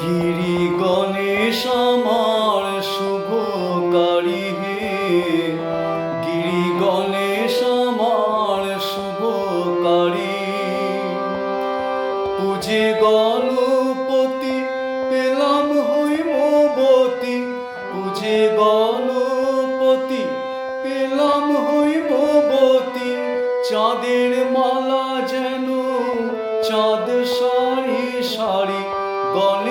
গিরি গণেশ আমার শুভকারী হে। গিরি গণেশ আমার শুভকারী। পূজে গণপতি পেলাম হৈমবতী পূজে গণপতি পেলাম হৈমবতী চাঁদের মালা যেন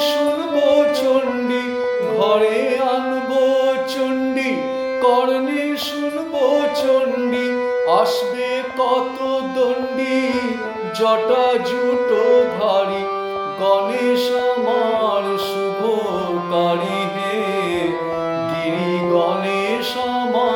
শুনব চণ্ডী, ঘরে আনব চণ্ডী, কর্ণে শুনব চণ্ডী, আসবে কত দণ্ডী, জটা জুটো ধারি, গণেশ আমার শুভকারী হে, গিরি গণেশ আমার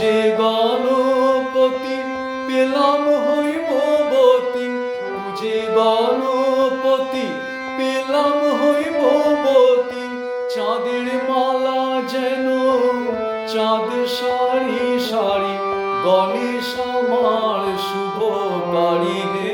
পূজে গণপতি পেলাম হৈমবতী পূজে গণপতি পেলাম হৈমবতী চাঁদের মালা যেন, চাঁদ সারি সারি গণেশ আমার শুভকারী হে